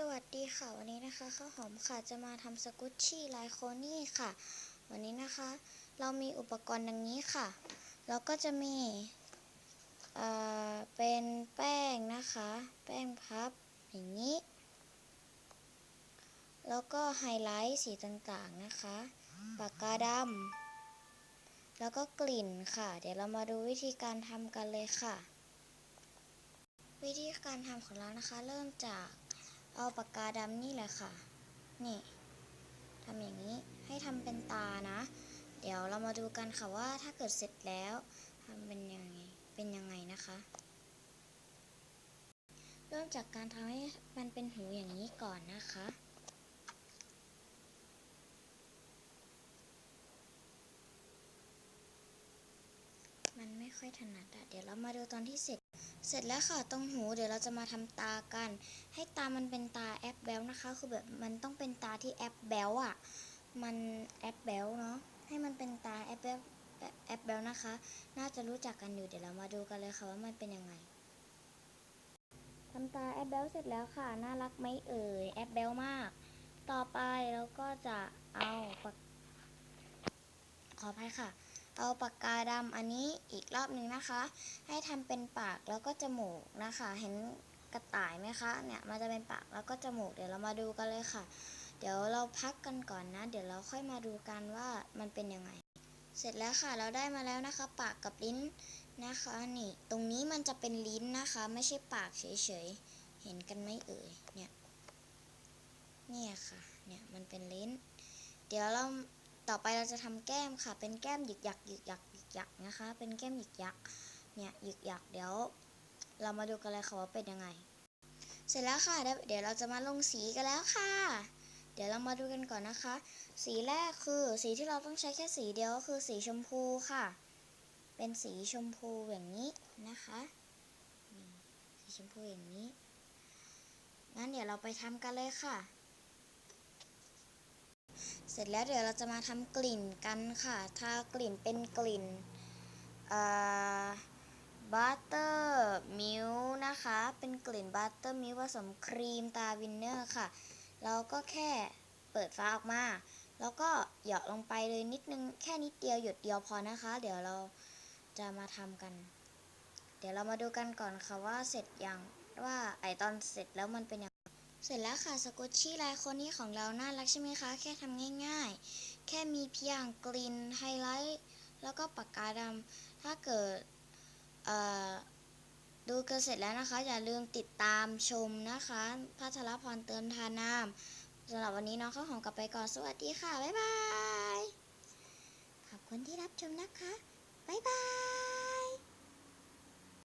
สวัสดีค่ะ วันนี้นะคะข้าวหอมค่ะจะมาทำสกุชชี่ไลโคนี่ค่ะ วันนี้นะคะ เรามีอุปกรณ์ดังนี้ค่ะเราก็จะมีเอ่อเป็นแป้งนะคะ แป้งพับอย่างนี้ แล้วก็ไฮไลท์สีต่างๆนะคะปากกาดำแล้วก็กลิ่นค่ะ เดี๋ยวเรามาดูวิธีการทำกันเลยค่ะ วิธีการทำของเรานะคะ เริ่มจาก เอาปากกาดำนี่แหละค่ะ นี่ทำอย่างนี้ให้ทำเป็นตานะ เดี๋ยวเรามาดูกันค่ะว่าถ้าเกิดเสร็จแล้วทำเป็นยังไงเป็นยังไงนะคะ เริ่มจากการทำให้มันเป็นหูอย่างนี้ก่อนนะคะมันไม่ค่อยถนัดอะเดี๋ยวเรามาดูตอนที่เสร็จ เสร็จแล้วค่ะตรงหูเดี๋ยวเราจะมาทำตากัน ให้ตามันเป็นตาแอปแบลนะคะ คือแบบมันต้องเป็นตาที่แอปแบลอะมันแอปแบลเนาะให้มันเป็นตาแอปแบลแอปแบลนะคะ น่าจะรู้จักกันอยู่เดี๋ยวเรามาดูกันเลยค่ะว่ามันเป็นยังไงทำตาแอปแบลเสร็จแล้วค่ะ น่ารักไหมเอ่ยแอปแบลมาก ต่อไปเราก็จะเอาขออภัยค่ะ เอาปากกาดำอันนี้อีกรอบหนึ่งนะคะ ให้ทำเป็นปากแล้วก็จมูกนะคะ เห็นกระต่ายไหมคะ เนี่ยมันจะเป็นปากแล้วก็จมูก เดี๋ยวเรามาดูกันเลยค่ะ เดี๋ยวเราพักกันก่อนนะ เดี๋ยวเราค่อยมาดูกันว่ามันเป็นยังไง เสร็จแล้วค่ะ เราได้มาแล้วนะคะ ปากกับลิ้นนะคะ นี่ ตรงนี้มันจะเป็นลิ้นนะคะ ไม่ใช่ปากเฉยๆ เห็นกันไหมเอ่ย เนี่ย เนี่ยค่ะ เนี่ยมันเป็นลิ้น เดี๋ยวเรา ต่อไปเราจะทำแก้มค่ะ เป็นแก้มหยึกหยักหยึกหยักหยึกหยักนะคะ เป็นแก้มหยึกหยักเนี่ยหยึกหยักเดี๋ยว เรามาดูกันเลยค่ะว่าเป็นยังไง เสร็จแล้วค่ะ เดี๋ยวเราจะมาลงสีกันแล้วค่ะ เดี๋ยวเรามาดูกันก่อนนะคะ สีแรกคือสีที่เราต้องใช้แค่สีเดียวก็คือสีชมพูค่ะ เป็นสีชมพูอย่างนี้นะคะสีชมพูอย่างนี้งั้นเดี๋ยวเราไปทำกันเลยค่ะ เสร็จแล้วเดี๋ยวเราจะมาทำกลิ่นกันค่ะ ถ้ากลิ่นเป็นกลิ่นบัตเตอร์มิลนะคะ เป็นกลิ่นบัตเตอร์มิลผสมครีมตาวินเนอร์ค่ะ เราก็แค่เปิดฟ้าออกมา แล้วก็หยอดลงไปเลยนิดนึง แค่นิดเดียวหยดเดียวพอนะคะ เดี๋ยวเราจะมาทำกัน เดี๋ยวเรามาดูกันก่อนค่ะว่าเสร็จยังว่าไอตอนเสร็จแล้วมันเป็นยัง เสร็จแล้วค่ะสกุชชี่ลายคนนี้ของเราน่ารักใช่ไหมคะ แค่ทำง่ายๆ แค่มีเพียงกลิ่นไฮไลท์แล้วก็ปากกาดำถ้าเกิดดูกันเสร็จแล้วนะคะ อย่าลืมติดตามชมนะคะพัทรพรเติมทานามสำหรับวันนี้น้องข้าวหอมกลับไปก่อน สวัสดีค่ะ บ๊ายบาย ขอบคุณที่รับชมนะคะ บ๊ายบาย